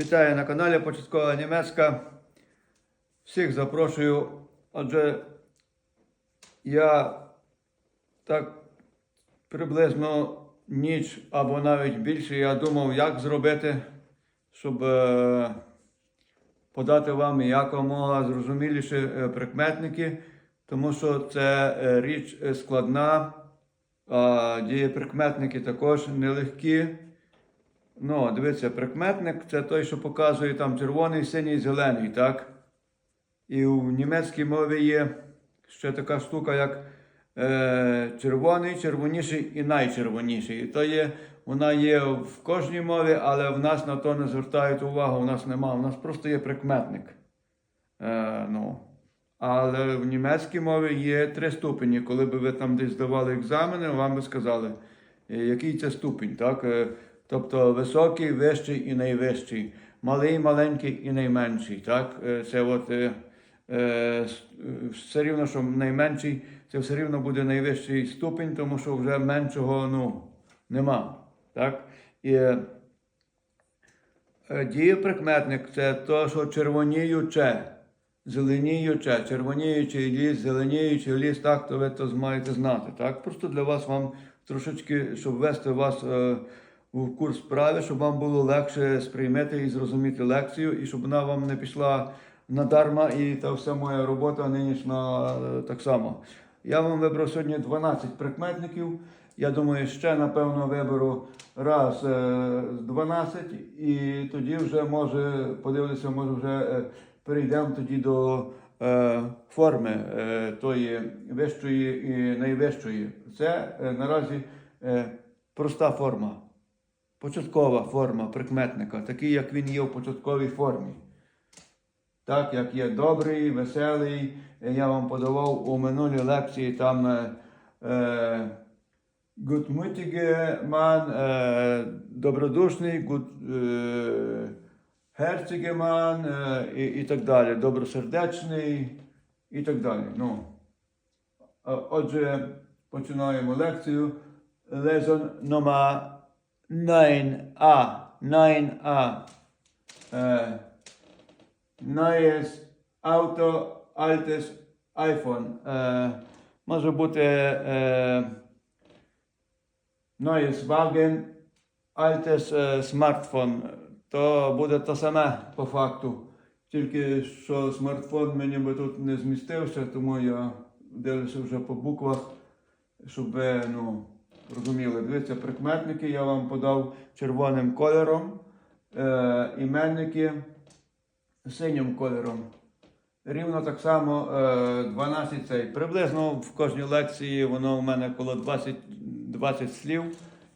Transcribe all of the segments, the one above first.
Вітаю на каналі Початкова Німецька. Всіх запрошую. Отже, я так приблизно ніч або навіть більше я думав, як зробити, щоб е, подати вам якомога зрозуміліше е, прикметники, тому що це е, річ складна, а дієприкметники також нелегкі. Ну, дивіться, прикметник це той, що показує там червоний, синій, зелений, так? І в німецькій мові є ще така штука, як е, червоний, червоніший і найчервоніший. І то є, вона є в кожній мові, але в нас на то не звертають увагу, у нас нема. У нас просто є прикметник. Е, ну. Але в німецькій мові є три ступені. Коли би ви там десь здавали екзамени, вам би сказали, е, який це ступінь. Так? Тобто високий, вищий і найвищий, малий, маленький і найменший. Так? Е, Це от, е, е, все рівно, що найменший, це все рівно буде найвищий ступінь, тому що вже меншого ну, нема. Так? І, Е, Дієприкметник це то, що червоніюче, зеленіюче, червоніючий ліс, зеленіючий ліс, так, то ви то маєте знати. Так? Просто для вас вам трошечки, щоб ввести вас е, в курс справи, щоб вам було легше сприймати і зрозуміти лекцію, і щоб вона вам не пішла надарма, і та вся моя робота нинішня е, так само. Я вам вибрав сьогодні 12 прикметників. Я думаю, ще напевно виберу раз е, 12, і тоді вже може подивлюся, може вже е, перейдемо тоді до е, форми е, тої вищої і найвищої. Це е, наразі е, проста форма, початкова форма прикметника, такий, як він є в початковій формі. Так, як є добрий, веселий, е, я вам подавав у минулій лекції там. Е, е, Gutmütige Mann, е, добродушний, гуд, е, е, і, і так далі, добросердечний і так далі. Ну. Отже, починаємо лекцію. Лезон номер 9а. 9а. Е, Neues Auto, altes iPhone. Е, може бути е, Neues Wagen, altes е, смартфон. То буде те саме по факту. Тільки що смартфон мені би тут не змістився, тому я дивлюся вже по буквах, щоб ну, розуміли. Дивіться, прикметники я вам подав червоним кольором, е, іменники синім кольором. Рівно так само е, 12 цей. Приблизно в кожній лекції воно у мене коло 20, 20 слів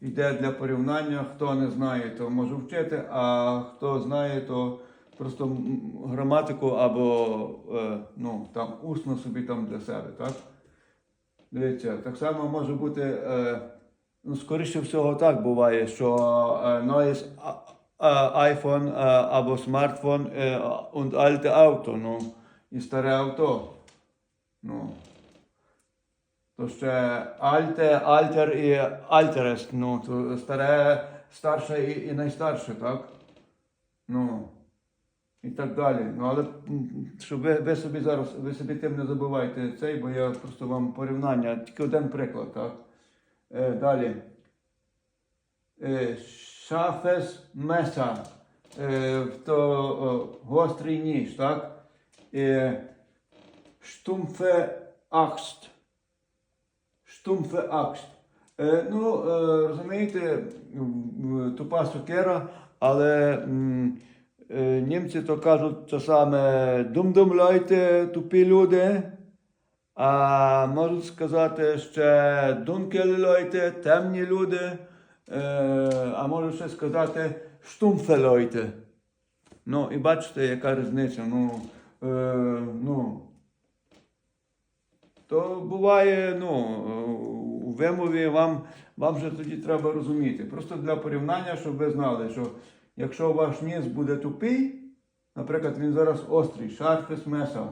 йде для порівняння. Хто не знає, то може вчити, а хто знає, то просто граматику або е, ну, там, усно собі там для себе. Так? Дивіться, так само може бути, е, ну, скоріше всього так буває, що е, а- iPhone е, або смартфон е, und alte Auto, ну, і старе авто. Ну. То ще альте, альтер і альтерест, ну, то старе, старше і, і найстарше, так? Ну. І так далі. Ну, але щоб ви, ви собі зараз, ви собі тим не забувайте цей, бо я просто вам порівняння, тільки один приклад, так? Е, далі. Е, шафес меса. Е, то гострий ніж, так? Штумфе акст. Штумфе акст. Ну, розумієте, тупа сокира, але німці то кажуть це саме дум-дум лойте, тупі люди. А можуть сказати ще дункелі лойте, темні люди. Е, а можуть ще сказати штумфе лойте. Ну, і бачите, яка різниця. Ну, е, ну, то буває, ну, у вимові вам, вам же тоді треба розуміти. Просто для порівняння, щоб ви знали, що якщо ваш ніс буде тупий, наприклад, він зараз острий, шарфес меса,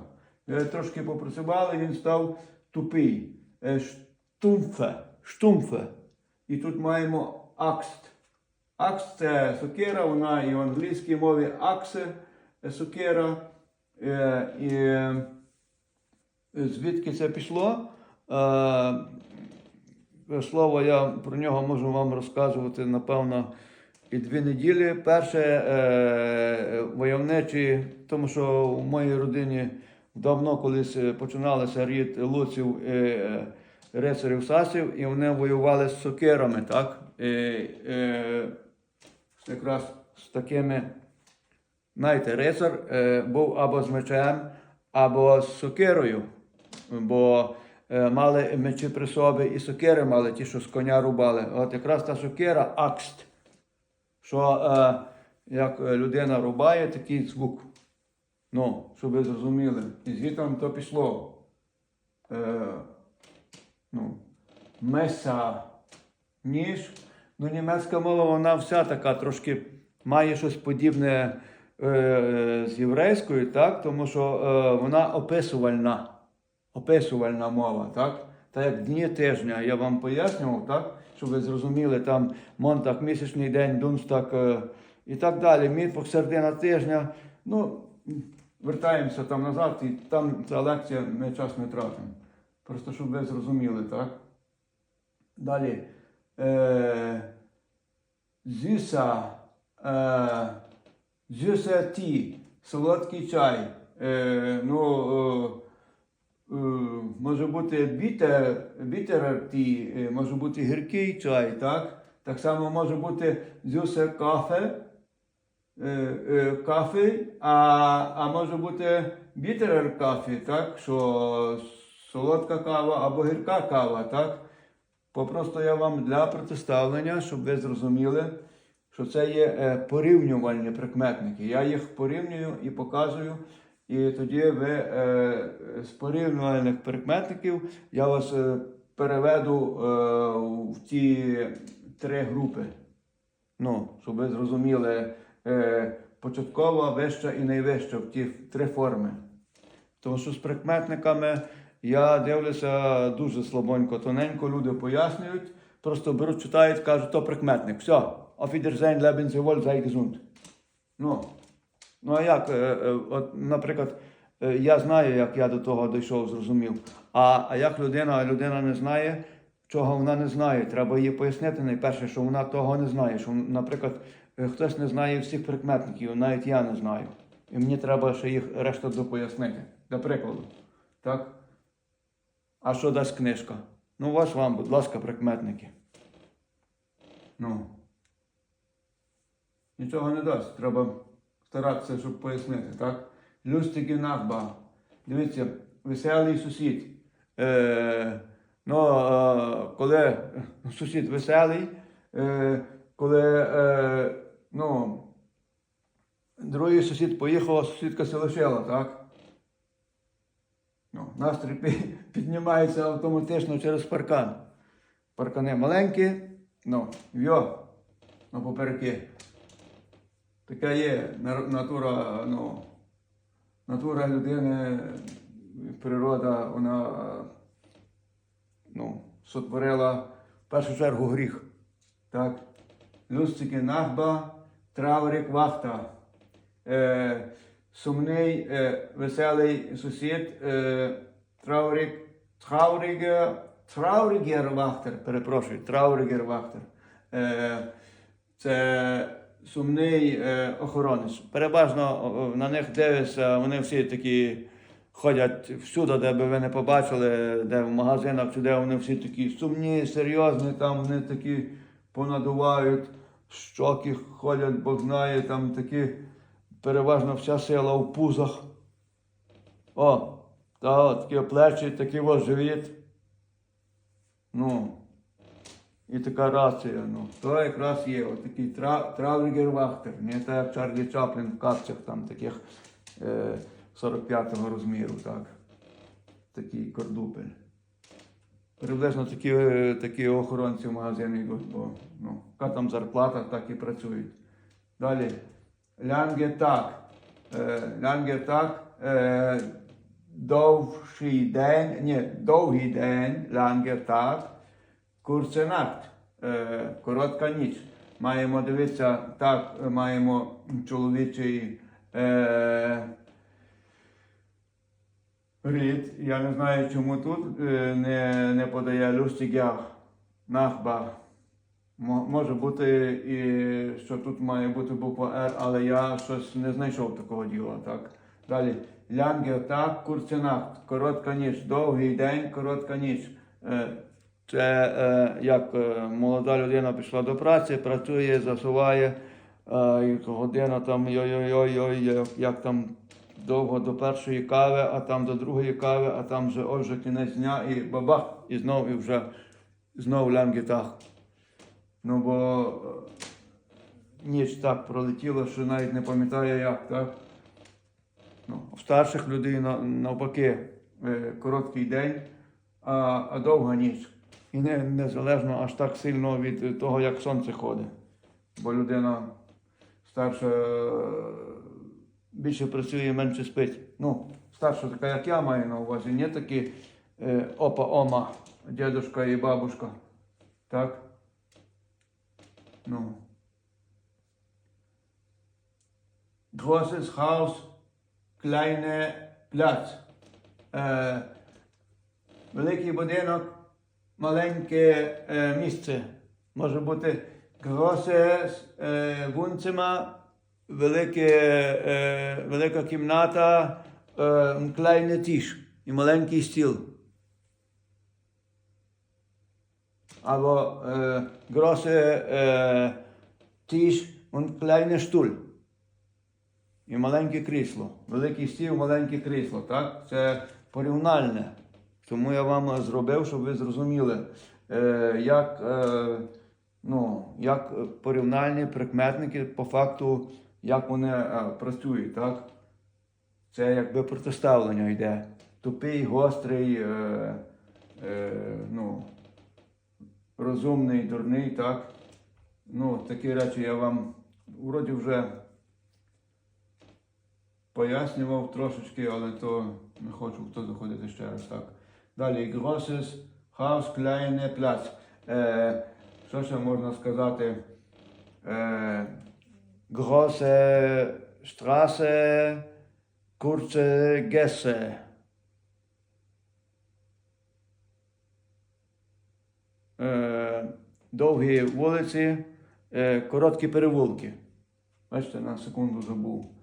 трошки попрацювали, він став тупий. Е, Штумфе, штумфе. І тут маємо акст. Акс це сокира, вона і в англійській мові аксе е, сокира. Е, і е, звідки це пішло? Е, Слово я про нього можу вам розказувати, напевно, і дві неділі. Перше е, войовничі, тому що в моїй родині давно колись е, починалися рід луців е, е, рицарів сасів, і вони воювали з сокирами, так? І, е, якраз з такими, знаєте, рицар був або з мечем, або з сокирою. Бо мали мечі при собі і сокири мали, ті, що з коня рубали. От якраз та сокира акст. Що як людина рубає, такий звук. Ну, щоб ви зрозуміли. І звідти то пішло. Е, ну, меса, ніж. Ну, німецька мова, вона вся така трошки має щось подібне е, з єврейською, так? тому що е, вона описувальна. Описувальна мова, так? Та як дні тижня, я вам пояснював, так? Щоб ви зрозуміли, там Монтак, місячний день, Дунстак е, і так далі. Мідпок, середина тижня. Ну, вертаємося там назад, і там ця лекція ми час не тратимо. Просто щоб ви зрозуміли, так? Далі. Е, зюса, е, зюса ті, солодкий чай. Е, ну, е, е, може бути бітер, бітер ті, е, може бути гіркий чай, так? Так само може бути зюса кафе, е, е, кафе, а, а може бути бітерер кафе, так? Що солодка кава або гірка кава, так? Попросту я вам для протиставлення, щоб ви зрозуміли, що це є е, порівнювальні прикметники. Я їх порівнюю і показую. І тоді ви з порівнювальних прикметників я вас переведу в ті три групи. Ну, щоб ви зрозуміли початкова, вища і найвища в ті три форми. Тому що з прикметниками я дивлюся дуже слабонько, тоненько, люди пояснюють, просто беруть, читають, кажуть, то прикметник. Все, Sie wohl, sei. Ну, ну а як, е, е, от, наприклад, е, я знаю, як я до того дійшов, зрозумів. А, а як людина, людина не знає, чого вона не знає. Треба їй пояснити найперше, що вона того не знає. Що, наприклад, е, хтось не знає всіх прикметників, навіть я не знаю. І мені треба ще їх решта допояснити. Для прикладу. Так? А що дасть книжка? Ну, ваш вам, будь ласка, прикметники. Ну. Нічого не дасть. Треба старатися, щоб пояснити, так? Люстики надба. Дивіться, веселий сусід. Е, ну, е, коли сусід веселий, е, коли е, ну, другий сусід поїхав, а сусідка се лишила, так? Ну, настрій піднімається автоматично через паркан. Паркани маленькі, ну, вйо, на попереки. Така є натура, ну, натура людини, природа, вона ну, сотворила в першу чергу гріх. Так? Люстики нахба, траурик вахта. Е, сумний, е, веселий сусід, е, траурик, трауригер, трауригер вахтер, перепрошую, трауригер вахтер. Е, це сумний е, охоронець. Переважно о, на них дивишся, вони всі такі ходять всюди, де би ви не побачили, де в магазинах де вони всі такі сумні, серйозні, там вони такі понадувають, щоки ходять, Бог знає, там такі переважно вся сила в пузах. О, та такі плечі, такий ось живіт. Ну, і така рація. Ну, то якраз є отакий тра, траулігер-вахтер, не так як Чарлі Чаплін в капцях там таких е, 45-го розміру, так. Такий кордупель. Приблизно такі, е, такі охоронці в магазині бо ну, яка там зарплата, так і працюють. Далі. Лянгетак. Е, Лянгетак. Е, довший день, ні, довгий день, лянгетак. Курценакт, коротка ніч. маємо дивитися, так, маємо чоловічий рід. Я не знаю, чому тут е, не, не подає люстігях, нахбар. Може бути, і що тут має бути буква Р, але я щось не знайшов такого діла. Так. Далі. Лянгер так, курценахт, коротка ніч, довгий день, коротка ніч. Е, Це е, як молода людина пішла до праці, працює, засуває, година там йой-йой-йой, як там довго до першої кави, а там до другої кави, а там вже вже кінець дня і бабах, і знов і вже знов лянгітах. Ну бо е, ніч так пролетіла, що навіть не пам'ятаю як, так? Ну, у старших людей навпаки е, короткий день, а, а довга ніч. І не, незалежно аж так сильно від того, як сонце ходить. Бо людина старша е, більше працює, менше спить. Ну, старша така, як я маю на увазі, не такі е, опа-ома, дядушка і бабушка. Так? Ну. Großes Haus, kleine Platz. Е, великий будинок, маленьке е, місце. Може бути großes е, Wohnzimmer, велике, е, велика кімната, е, kleine Tisch і маленький стіл. Або е, е, Tisch und kleine Stuhl. І маленьке крісло. Великий стіл, маленьке крісло. Так? Це порівняльне. Тому я вам зробив, щоб ви зрозуміли, як, ну, як порівняльні прикметники по факту, як вони е, працюють. Так? Це якби протиставлення йде. Тупий, гострий, е, е, ну, розумний, дурний, так? Ну, такі речі я вам вроді вже пояснював трошечки, але то не хочу в то заходити ще раз так. Далі Grosses Haus, kleine Platz. Е, що ще можна сказати? Е, Große Straße, kurze Gasse. Е, довгі вулиці, е, короткі перевулки. Бачите, на секунду забув.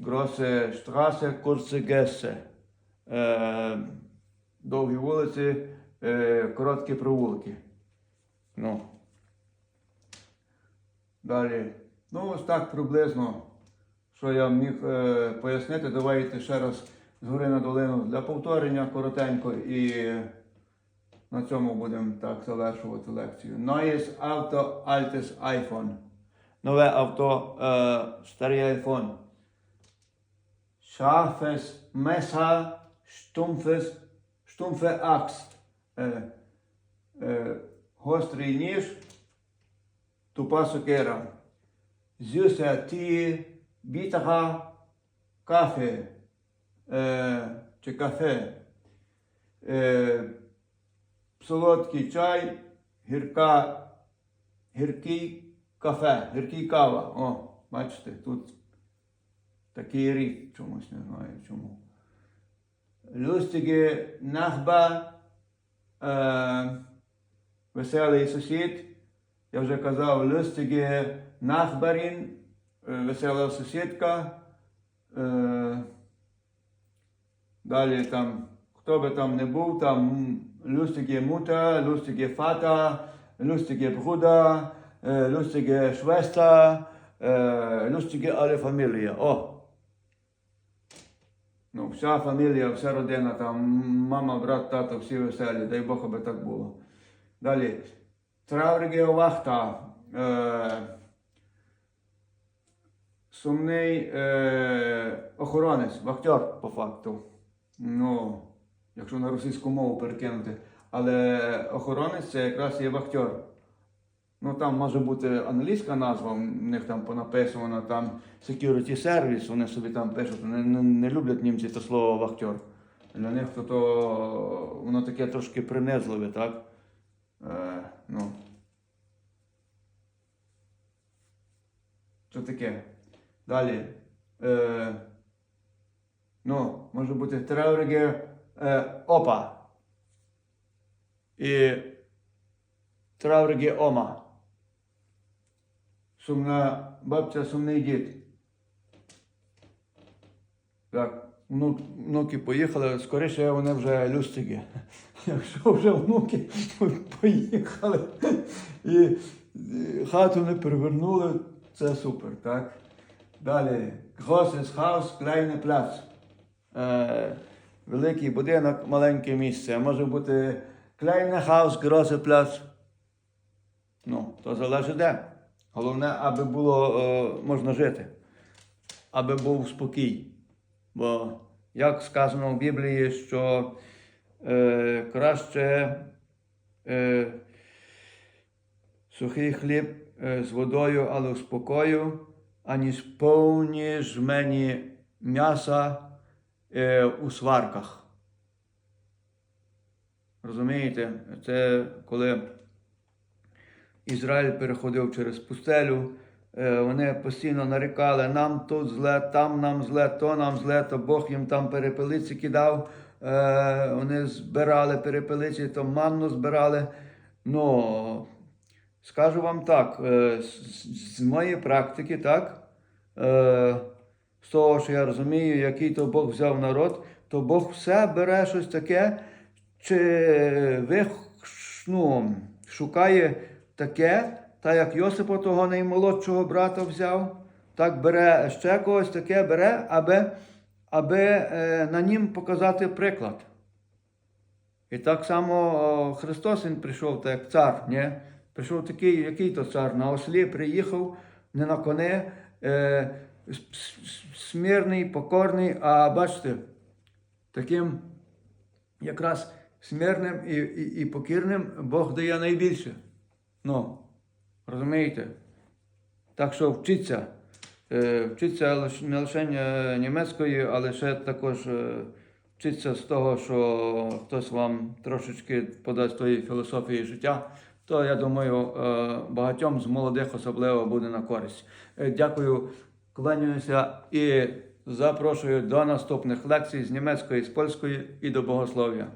Große Straße, kurze Gasse. Е, довгі вулиці, е, короткі провулки. Ну. Далі. Ну, ось так приблизно, що я міг е, пояснити. Давайте ще раз згори на долину для повторення коротенько і на цьому будемо так завершувати лекцію. Neues Auto, altes iPhone. Нове авто, е, старий iPhone. Scharfes Messer, stumpfes, stumpfe Axt. Е, е, гострий ніж, тупа сокира. Bitterer Kaffee. Е, чи кафе. Солодкий чай, гірка, гіркий кафе, гіркий кава. О, бачите, тут такий рік чомусь не знаю чому. Nachbar, е, веселий сусід. Я вже казав, lustige Nachbarin, е, весела сусідка. Е, далі там, хто би там не був, там lustige Mutter, lustige Vater, lustige Bruder, lustige Schwester, lustige alle Familie. О! Ну, вся фамілія, вся родина, там мама, брат, тато, всі веселі, дай Бог, аби так було. Далі. Traurige Wachta. Е, сумний е, охоронець, вахтер по факту. Ну, якщо на російську мову перекинути. Але охоронець це якраз є вахтер. Ну там може бути англійська назва, в них там понаписано там security service, вони собі там пишуть, не, не, не люблять німці це слово вахтер. Для них то воно таке трошки принизливе, так? Е, ну. Що таке. Далі. Е, ну, може бути траурige е, опа. І траурige ома. Сумна бабця, сумний дід. Так, внук, внуки поїхали, скоріше вони вже люстики. Якщо вже внуки поїхали і, і хату не перевернули, це супер, так? Далі. Großes Haus, kleine Platz. Е, великий будинок, маленьке місце. Може бути kleine Haus, große Platz. Ну, то залежить де. Головне, аби було е, можна жити, аби був спокій. Бо, як сказано в Біблії, що е, краще е, сухий хліб з водою, але спокою, аніж повні жмені м'яса е, у сварках. Розумієте? Це коли Ізраїль переходив через пустелю. Е, Вони постійно нарікали, нам тут зле, там нам зле, то нам зле, то Бог їм там перепелиці кидав. Е, Вони збирали перепелиці, то манну збирали. Ну, скажу вам так, е, з, моєї практики, так, е, з того, що я розумію, який то Бог взяв народ, то Бог все бере щось таке, чи ви ну, шукає таке, та як Йосипа того наймолодшого брата взяв, так бере ще когось таке бере, аби, аби е, на нім показати приклад. І так само Христос Він прийшов, так як цар, ні? Прийшов такий, який то цар, на ослі приїхав, не на коне, е, смирний, покорний, а бачите, таким якраз смирним і, і, і покірним Бог дає найбільше. Ну, розумієте? Так що вчиться. Е, Вчиться не лише е, німецької, але ще також е, вчиться з того, що хтось вам трошечки подасть тої філософії життя. То я думаю, е, багатьом з молодих особливо буде на користь. Е, Дякую, кланяюся і запрошую до наступних лекцій з німецької, з польської і до богослов'я.